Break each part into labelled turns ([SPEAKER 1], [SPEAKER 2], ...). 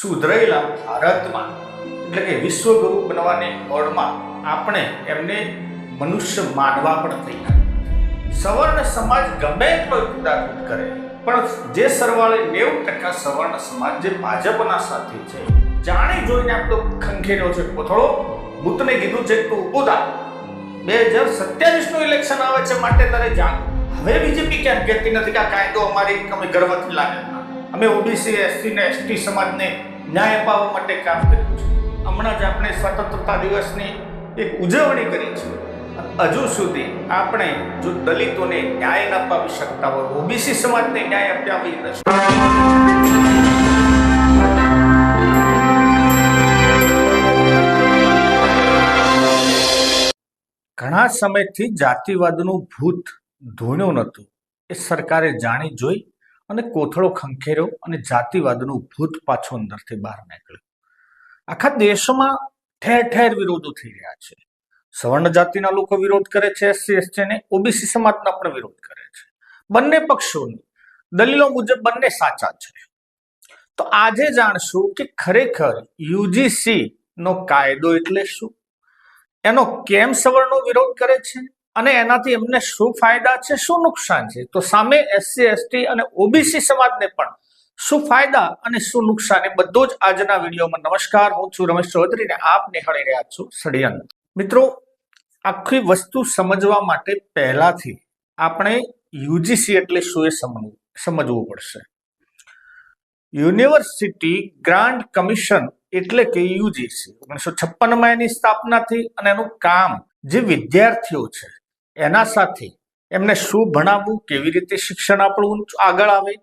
[SPEAKER 1] સુધરેલા ભારતમાં, એટલે કે વિશ્વગુરુ બનવાની ઓળમાં આપણે એમને મનુષ્ય માનવા પણ તૈયાર સવર્ણ સમાજ ગમે એટલો કુદાકૂદ કરે, પણ જે સરવાળે નેવું ટકા સવર્ણ સમાજ જે ભાજપના સાથે છે, જાણી જોઈને આપણો ખંખેર્યો છે કોથળો ભૂતને કીધું છે તું ઉદા બે હજાર સત્યાવીસનું ઇલેક્શન આવે છે માટે તારે જાણ. હવે બીજેપી કેમ કહેતી નથી કે આ કાયદો અમારી અમે ગર્વથી લાગે અમે ઓબીસી, એસસી ને એસટી સમાજને ન્યાય અપાવવા માટે કામ કર્યું છે. હમણાં જ આપણે સ્વતંત્રતા દિવસની એક ઉજવણી કરી છે. હજુ સુધી આપણે જો દલિતોને ન્યાય ન અપાવી શકતા હોય, ઓબીસી સમાજને ન્યાય અપાવી નથી ઘણા સમયથી જાતિવાદનું ભૂત ધોણ્યું નહોતું. એ સરકારે જાણી જોઈ અને કોથળો ખંખેર્યો અને જાતિવાદનું ભૂત પાછું અંદરથી બહાર નીકળ્યું. આખા દેશમાં ઠેર ઠેર વિરોધો થઈ રહ્યા છે. સવર્ણ જાતિના લોકો વિરોધ કરે છે, એસસી, એસટી ને ઓબીસી સમાજના પણ વિરોધ કરે છે. બંને પક્ષોની દલીલો મુજબ બંને સાચા છે. તો આજે જાણશું કે ખરેખર યુજીસી નો કાયદો એટલે શું? એનો કેમ સવર્ણો વિરોધ કરે છે? અને એનાથી એમને શું ફાયદા છે, શું નુકસાન છે? તો સામે એસસી, એસટી અને ઓબીસી સમાજને પણ શું ફાયદા અને શું નુકસાન એ બધું જ આજના વિડીયોમાં નમસ્કાર. હું છું રમેશ ચૌધરી ને આપ નિહાળી રહ્યા છો ષડયંત્ર મિત્રો, આખી વસ્તુ સમજવા માટે પહેલાથી આપણે યુજીસી એટલે શું એ સમજવું સમજવું પડશે. યુનિવર્સિટી ગ્રાન્ટ કમિશન એટલે કે યુજીસી. ઓગણીસો છપ્પનમાં એની સ્થાપના થઈ અને એનું કામ જે વિદ્યાર્થીઓ છે એના સાથે એમને શું ભણાવવું, કેવી રીતે શિક્ષણ આપણું આગળ આવે,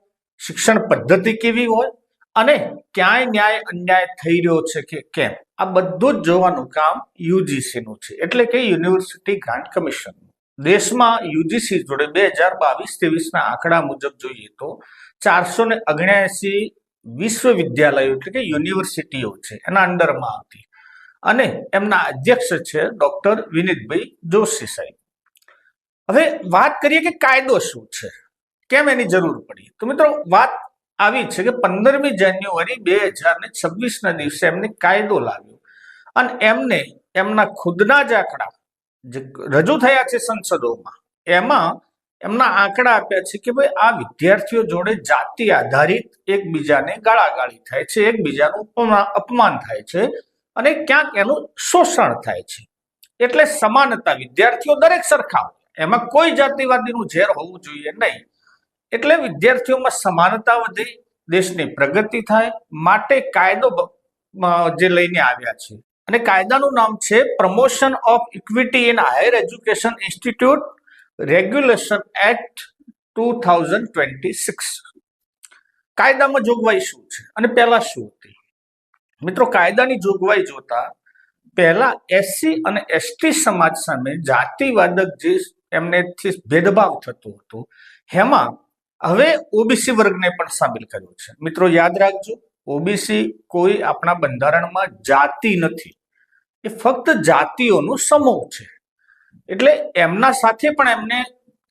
[SPEAKER 1] શિક્ષણ પદ્ધતિ કેવી હોય, અને ક્યાંય ન્યાય, અન્યાય થઈ રહ્યો છે કે કેમ? આ બધું જ જોવાનું કામ યુજીસીનું છે. એટલે કે યુનિવર્સિટી ગ્રાન્ટ કમિશન. દેશમાં યુજીસી જોડે બે હજાર બાવીસ ત્રેવીસના આંકડા મુજબ જોઈએ તો ચારસો ને અગણ્યાસી વિશ્વવિદ્યાલયો એટલે કે યુનિવર્સિટીઓ છે એના અંડરમાં આવતી. અને એમના અધ્યક્ષ છે ડોક્ટર વિનીતભાઈ જોશી સાહેબ. હવે વાત કરીએ કે કાયદો શું છે? કેમ એની જરૂર પડી? તો મિત્રો, વાત આવી છે કે પંદરમી જાન્યુઆરી બે હજાર ને છવ્વીસના દિવસે એમને કાયદો લાવ્યો. અને એમને એમના ખુદના જ આંકડા જે રજૂ થયા છે સંસદોમાં, એમાં એમના આંકડા આપ્યા છે કે ભાઈ આ વિદ્યાર્થીઓ જોડે જાતિ આધારિત એકબીજાને ગાળાગાળી થાય છે, એકબીજાનું અપમાન થાય છે અને ક્યાંક એનું શોષણ થાય છે. એટલે સમાનતા વિદ્યાર્થીઓ દરેક સરખા એમાં કોઈ જાતિવાદીનું ઝેર હોવું જોઈએ નહીં. એટલે વિદ્યાર્થીઓમાં સમાનતા વધે, દેશની પ્રગતિ થાય, માટે કાયદો જે લઈને આવ્યા છે. અને કાયદાનું નામ છે promotion of equity in higher education institute regulation act two thousand twenty six કાયદામાં જોગવાઈ શું છે? અને પહેલા શું હતી? મિત્રો, કાયદાની જોગવાઈ જોતા પહેલા એસસી અને એસટી સમાજ સામે જાતિવાદક જે એમને થી ભેદભાવ થતો હતો. એમાં હવે ઓબીસી વર્ગને પણ સામેલ કર્યો છે. મિત્રો યાદ રાખજો, ઓબીસી કોઈ આપણા બંધારણમાં જાતિ નથી. એ ફક્ત જાતિઓનો સમૂહ છે. એટલે એમના સાથે પણ એમને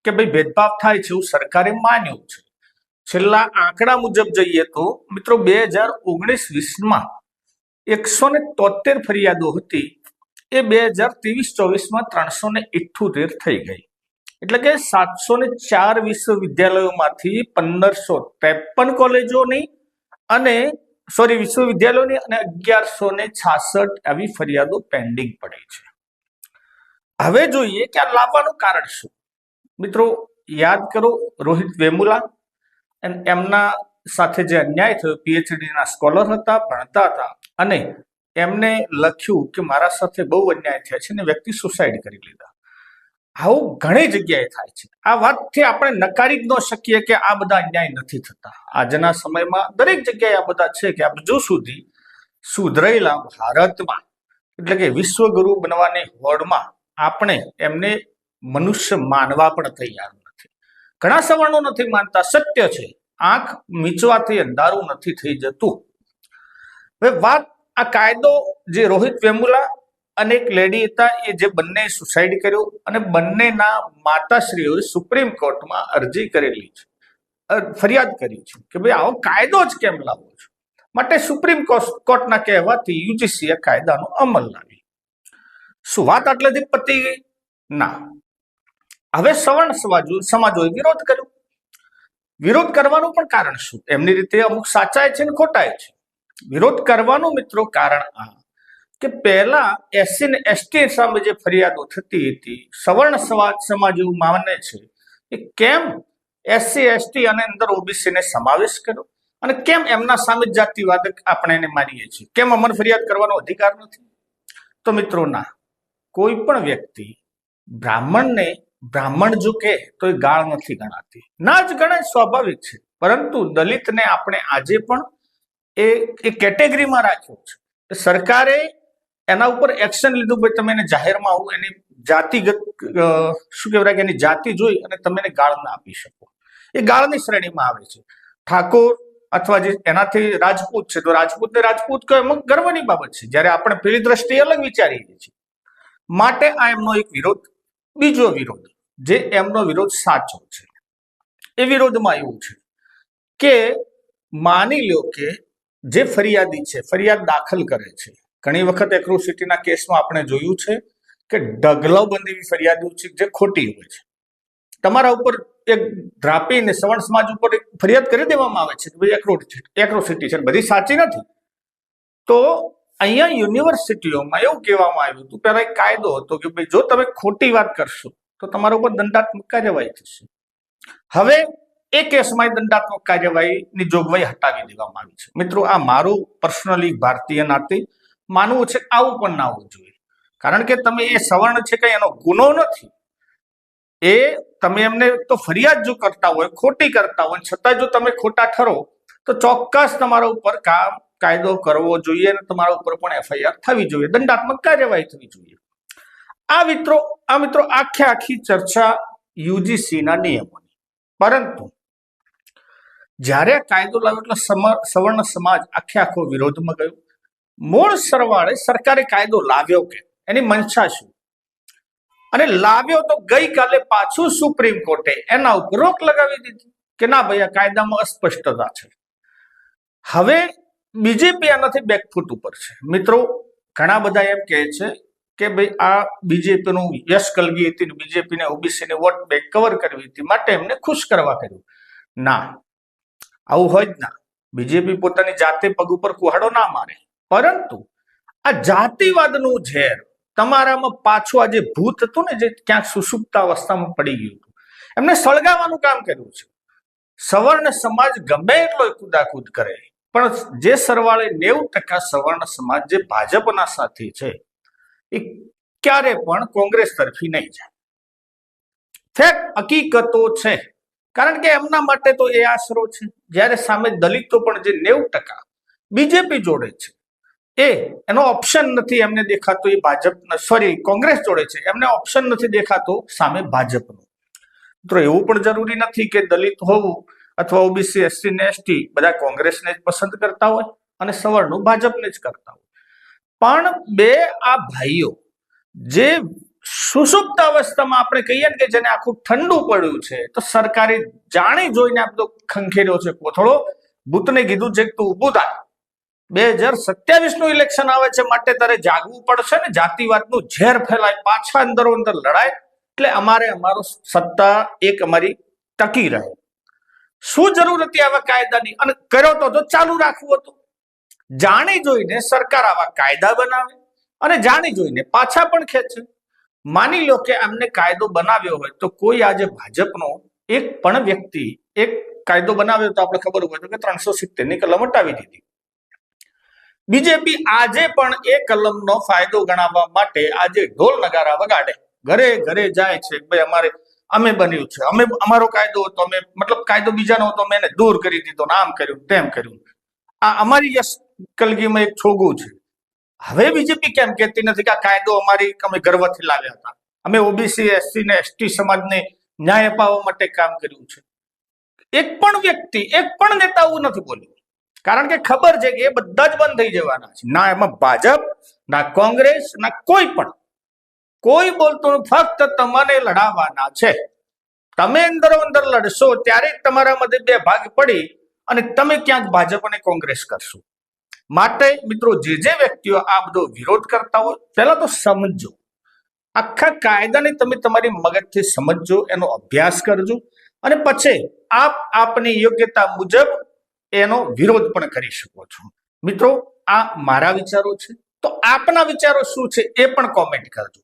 [SPEAKER 1] કે ભાઈ ભેદભાવ થાય છે એવું સરકારે માન્યું છે. છેલ્લા આંકડા મુજબ જઈએ તો, મિત્રો બે હજાર ઓગણીસ વીસમાં એકસો ને તોતેર ફરિયાદો હતી. એ બે હજાર ત્રેવીસ ચોવીસમાં ત્રણસો ને થઈ ગઈ. એટલે કે સાતસો ને ચાર વિશ્વવિદ્યાલયોમાંથી પંદરસો ત્રેપન કોલેજોની અને સોરી વિશ્વવિદ્યાલયોની અને અગિયારસો ને છાસઠ આવી ફરિયાદો પેન્ડિંગ પડી છે. હવે જોઈએ કે આ લાવવાનું કારણ શું? મિત્રો, યાદ કરો રોહિત વેમુલા અને એમના સાથે જે અન્યાય થયો પીએચડીના સ્કોલર હતા, ભણતા હતા, અને એમને લખ્યું કે મારા સાથે બહુ અન્યાય થયા છે અને વ્યક્તિ સુસાઇડ કરી લીધા. આવું ઘણી જગ્યાએ થાય છે. આ વાતથી આપણે નકારી જ ન શકીએ કે આ બધા અન્યાય નથી થતા. આજના સમયમાં દરેક જગ્યાએ આ બધા છે કે હજુ સુધી સુધરેલા ભારતમાં, એટલે કે વિશ્વગુરુ બનવાની હોડમાં આપણે એમને મનુષ્ય માનવા પણ તૈયાર નથી. ઘણા સવર્ણો નથી માનતા, સત્ય છે. આંખ મીચવાથી અંધારું નથી થઈ જતું. હવે વાત આ કાયદો જે રોહિત વેમુલા અને એક લેડી હતા, એ જે બંને સુસાઇડ કર્યું અને બંનેના માતાશ્રીઓએ સુપ્રીમ કોર્ટમાં અરજી કરેલી છે. ફરિયાદ કરી છે કે ભાઈ, આવો કાયદો જ કેમ લાવો છો? માટે સુપ્રીમ કોર્ટના કહેવાથી યુજીસીએ કાયદાનો અમલ લાવી. શું વાત આટલેથી પતી ગઈ? ના. હવે સવર્ણ સમાજો, સમાજોએ વિરોધ કર્યો. વિરોધ કરવાનું પણ કારણ શું? એમની રીતે અમુક સાચાય છે ને ખોટાય છે. વિરોધ કરવાનું મિત્રો કારણ આ. કે પહેલા એસસી ને એસટી સામે જે ફરિયાદો થતી હતી, સવર્ણ સમાજ સમાજ એવું માને છે, કે કેમ એસસી એસટી અને અંદર ઓબીસી ને સમાવેશ કર્યો? અને કેમ એમના સામે જાતિવાદ આપણે એને માનીએ છીએ? કેમ અમને ફરિયાદ કરવાનો અધિકાર નથી? તો મિત્રો ના, કોઈ પણ વ્યક્તિ બ્રાહ્મણને બ્રાહ્મણ જો કે તો એ ગાળ નથી ગણાતી. ના જ ગણાય, સ્વાભાવિક છે. પરંતુ દલિતને આપણે આજે પણ એ કેટેગરીમાં રાખ્યો છે. સરકારે એના ઉપર એક્શન લીધું ભાઈ, તમે એને જાહેરમાં આવું, એની જાતિગત શું કહેવાય કે એની જાતિ જોઈ અને તમે એને ગાળ ના આપી શકો. એ ગાળની શ્રેણીમાં આવે છે. ઠાકોર અથવા જે એનાથી રાજપૂત છે, તો રાજપૂતને રાજપૂત કહે એમાં ગર્વની બાબત છે. જ્યારે આપણે પેલી દ્રષ્ટિએ અલગ વિચારીએ છીએ. માટે આ એમનો એક વિરોધ, બીજો વિરોધ, જે એમનો વિરોધ સાચો છે. એ વિરોધમાં એવું છે કે માની લો કે જે ફરિયાદી છે, ફરિયાદ દાખલ કરે છે ઘણી વખત એક્રોસિટીના કેસમાં આપણે જોયું છે કે ઢગલાબંધ એવી ફરિયાદો છે જે ખોટી હોય છે. તમારા ઉપર એક ડ્રાપીને સવર્ણ સમાજ ઉપર એક ફરિયાદ કરી દેવામાં આવે છે કે ભાઈ એક્રોસિટી એક્રોસિટી છે બધી સાચી નથી. તો અહીંયા યુનિવર્સિટીઓમાં એવું કહેવામાં આવ્યું હતું પહેલાં એક કાયદો હતો કે ભાઈ જો તમે ખોટી વાત કરશો, તો તમારા ઉપર દંડાત્મક કાર્યવાહી થશે. હવે એ કેસમાં દંડાત્મક કાર્યવાહીની જોગવાઈ હટાવી દેવામાં આવી છે. મિત્રો, આ મારું પર્સનલી ભારતીય નાતે માનવું છે આવું પણ ના હોવું જોઈએ. કારણ કે તમે એ સવર્ણ છે કઈ, એનો ગુનો નથી. એ તમે એમને તો ફરિયાદ જો કરતા હોય, ખોટી કરતા હોય, છતાં જો તમે ખોટા ઠરો, તો ચોક્કસ તમારા ઉપર કામ, કાયદો કરવો જોઈએ અને તમારા ઉપર પણ એફઆઈઆર થવી જોઈએ. દંડાત્મક કાર્યવાહી થવી જોઈએ. આ મિત્રો આ મિત્રો આખે આખી ચર્ચા યુજીસીના નિયમોની. પરંતુ, જ્યારે કાયદો લાવ્યો એટલે સવર્ણ સમાજ આખે આખો વિરોધમાં ગયો મૂળ સરવાળે સરકારે કાયદો લાવ્યો કે? એની મંશા શું? અને લાવ્યો તો ગઈકાલે પાછું સુપ્રીમ કોર્ટે એના ઉપર રોક લગાવી દીધી કે ના ભાઈ, આ કાયદામાં અસ્પષ્ટતા છે. હવે બીજેપી આનાથી બેકફૂટ ઉપર છે. મિત્રો, ઘણા બધા એમ કહે છે કે ભાઈ, આ બીજેપીનું યશ કલગી હતી ને બીજેપીને ઓબીસીને વોટ બેંક કવર કરવી હતી માટે એમને ખુશ કરવા કર્યું. ના. આવું હોય જ ના. બીજેપી પોતાની જાતે પગ ઉપર કુહાડો ના મારે. પરંતુ આ જાતિવાદનું ઝેર તમારામાં પાછું આ જે ભૂત હતું ને જે ક્યાંક સુસુપ્ત અવસ્થામાં પડી ગયું હતું, એમને સળગાવવાનું કામ કર્યું છે. સવર્ણ સમાજ ગમે એટલો કુદાકૂદ કરે, પણ જે સરવાળે નેવું ટકા સવર્ણ સમાજ જે ભાજપના સાથી છે, એ ક્યારે પણ કોંગ્રેસ તરફી નહીં જાય. ફેક્ટ હકીકતો છે, કારણ કે એમના માટે તો એ આશરો છે. જ્યારે સામે દલિતો પણ જે નેવું ટકા બીજેપી જોડે છે એ, એનો ઓપ્શન નથી એમને દેખાતો, એ ભાજપ સોરી કોંગ્રેસ જોડે છે. એમને ઓપ્શન નથી દેખાતો સામે ભાજપનો. મિત્રો, એવું પણ જરૂરી નથી કે દલિત હોવું અથવા ઓબીસી, એસસી ને એસટી બધા કોંગ્રેસને જ પસંદ કરતા હોય અને સવર્ણો ભાજપને જ કરતા હોય. પણ બે, આ ભાઈઓ જે સુષુપ્ત અવસ્થામાં આપણે કહીએ ને કે જેને આખું ઠંડુ પડ્યું છે, તો સરકારે જાણી જોઈને આ બધો ખંખેર્યો છે. કોથળો, ભૂતને કીધું છે તું ઊભું થાય બે હજાર સત્યાવીસનું ઇલેક્શન આવે છે માટે તારે જાગવું પડશે ને. જાતિવાદનું ઝેર ફેલાય. પાછા અંદરો અંદર લડાય. એટલે અમારે અમારો સત્તા એક અમારી ટકી રહે. શું જરૂર હતી આવા કાયદાની? અને કર્યો તો તો ચાલુ રાખવું હતું. જાણી જોઈને સરકાર આવા કાયદા બનાવે અને જાણી જોઈને પાછા પણ ખેંચે. માની લો કે એમને કાયદો બનાવ્યો હોય તો કોઈ આજે ભાજપનો એક પણ વ્યક્તિ એક કાયદો બનાવ્યો તો આપણે ખબર હોય તો કે ત્રણસો સિત્તેરની કલમ હટાવી દીધી. બીજેપી આજે પણ એ કલમનો ફાયદો ગણાવવા માટે આજે ઢોલ નગારા વગાડે. ઘરે ઘરે જાય છે ભાઈ અમારે, અમે બન્યું છે. અમે, અમારો કાયદો હતો, અમે, મતલબ કાયદો બીજાનો હતો, અમે એને દૂર કરી દીધો આમ કર્યું, તેમ કર્યું. આ અમારી કલગીમાં એક છોગું છે. હવે બીજેપી કેમ કહેતી નથી કે આ કાયદો અમારી, અમે ગર્વથી લાવ્યા હતા. અમે ઓબીસી એસસી ને એસટી સમાજને ન્યાય અપાવવા માટે કામ કર્યું છે. એક પણ વ્યક્તિ, એક પણ નેતા આવું નથી બોલ્યું કારણ કે ખબર છે કે એ બધા જ બંધ થઈ જવાના છે. ના એમાં ભાજપ, ના કોંગ્રેસ, ના કોઈ પણ. કોઈ બોલતું ફક્ત તમને લડાવવાના છે. તમે અંદરો અંદર લડશો ત્યારે તમારા મધ્ય બે ભાગ પડી અને તમે ક્યાંક ભાજપ અને કોંગ્રેસ કરશો. માટે મિત્રો જે જે વ્યક્તિઓ આ બધો વિરોધ કરતા હોય, પહેલા તો સમજો. આખા કાયદાને તમે તમારી મગજથી સમજજો એનો અભ્યાસ કરજો. અને પછી આપ આપની યોગ્યતા મુજબ એનો વિરોધ પણ કરી શકો છો. મિત્રો, આ મારા વિચારો છે. તો આપના વિચારો શું છે એ પણ કોમેન્ટ કરજો.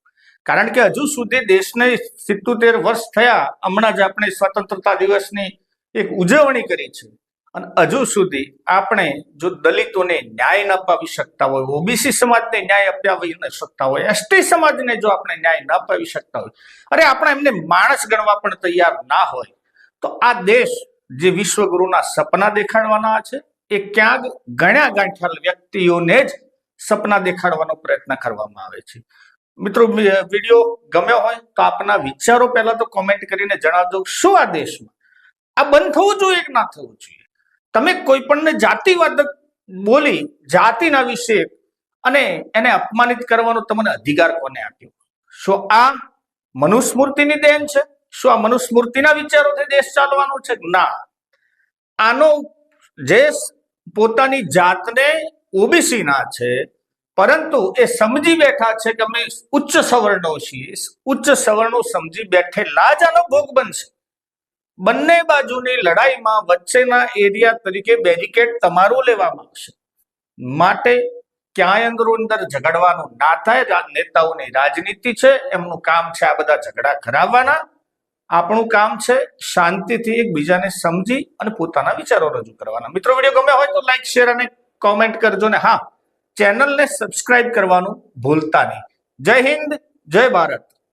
[SPEAKER 1] કારણ કે હજુ સુધી દેશને સિત્તોતેર વર્ષ થયા, હમણાં જ આપણે સ્વતંત્રતા દિવસની એક ઉજવણી કરી છે. અને હજુ સુધી આપણે જો દલિતોને ન્યાય ન અપાવી શકતા હોય, ઓબીસી સમાજને ન્યાય અપાવી ન શકતા હોય, એસટી સમાજને જો આપણે ન્યાય ન અપાવી શકતા હોય, અરે આપણે એમને માણસ ગણવા પણ તૈયાર ના હોય, તો આ દેશ જે વિશ્વગુરુના સપના દેખાડવાના છે, એ ક્યાંક ગણ્યા ગાંઠ્યા વ્યક્તિઓને જ સપના દેખાડવાનો પ્રયત્ન કરવામાં આવે છે. મિત્રો વીડિયો ગમ્યો હોય તો આપના વિચારો પહેલા તો કોમેન્ટ કરીને જણાવજો શું આ દેશમાં? આ બંધ થવું જોઈએ કે ના થવું જોઈએ? તમે કોઈ પણને જાતિવાદ બોલી જાતિના વિશે અને એને અપમાનિત કરવાનો તમને અધિકાર કોને આપ્યો? શું આ મનુસ્મૃતિની દેન છે? શું આ મનુસ્મૃતિના વિચારોથી દેશ ચાલવાનો છે? ના. આનો જે પોતાની જાતને ઓબીસી ના છે, પરંતુ એ સમજી બેઠા છે કે અમે ઉચ્ચ સવર્ણો છીએ. ઉચ્ચ સવર્ણો સમજી બેઠેલા જ આનો ભોગ બનશે. બંને બાજુની લડાઈમાં વચ્ચેના એરિયા તરીકે બેરિકેડ તમારું લેવામાં આવશે માટે ક્યાંય અંદરો અંદર ઝઘડવાનું ના થાય. નેતાઓની રાજનીતિ છે, એમનું કામ છે આ બધા ઝઘડા કરાવવાના. આપણું કામ છે શાંતિથી એકબીજાને સમજી અને પોતાના વિચારો રજૂ કરવાના. મિત્રો વીડિયો ગમે હોય તો લાઈક શેર અને કોમેન્ટ કરજો ને હા ચેનલને સબસ્ક્રાઇબ કરવાનું ભૂલતા નહીં. જય હિન્દ, જય ભારત.